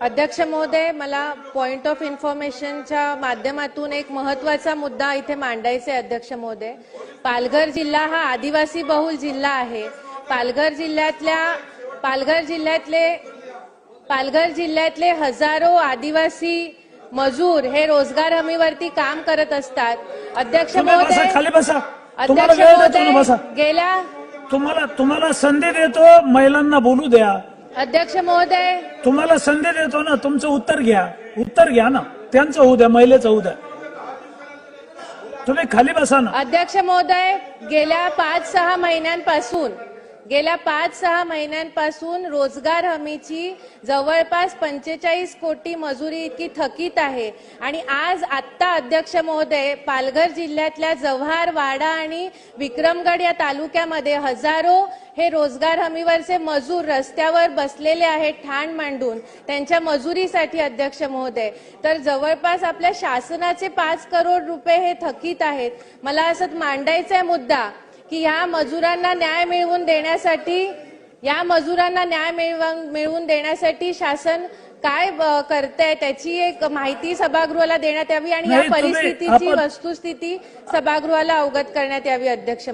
अध्यक्ष महोदय मला पॉइंट ऑफ इन्फॉर्मेशनच्या माध्यमातून एक महत्त्वाचा मुद्दा इथे मांडायचा आहे अध्यक्ष महोदय. पालघर जिल्हा हा आदिवासी बहुल जिल्हा आहे. पालघर जिल्ह्यातल्या पालघर जिल्ह्यातले पालघर जिल्ह्यातले हजारो आदिवासी मजूर हे रोजगार हमीवरती काम करत असतात. अध्यक्ष महोदय अध्यक्ष महोदय गेल्या तुम्हाला तुम्हाला संधी देतो महिलांना बोलू द्या. अध्यक्ष महोदय. तुम्हाला संधी देतो ना तुमचं उत्तर घ्या. उत्तर घ्या ना. त्यांचं होऊ द्या महिलेचं होऊ द्या. तुम्ही खाली बसा ना. अध्यक्ष महोदय गेल्या पाच सहा महिन्यांपासून गेल्या पाच सहा महिन्यांपासून रोजगार हमीची जवळपास पंचेचाळीस कोटी मजुरी इतकी थकीत आहे. आणि आज आत्ता अध्यक्ष महोदय पालघर जिल्ह्यातल्या जव्हार वाडा आणि विक्रमगड या तालुक्यामध्ये हजारो हे रोजगार हमीवरचे मजूर रस्त्यावर बसलेले आहेत ठाण मांडून त्यांच्या मजुरीसाठी अध्यक्ष महोदय. तर जवळपास आपल्या शासनाचे पाच करोड रुपये हे थकीत आहेत. मला असं मांडायचा आहे मुद्दा. की ह्या मजुरांना न्याय मिळवून देण्यासाठी या मजुरांना न्याय मिळवून मिळवून देण्यासाठी शासन काय करतंय त्याची एक माहिती सभागृहाला देण्यात यावी आणि या परिस्थितीची वस्तुस्थिती सभागृहाला अवगत करण्यात यावी अध्यक्ष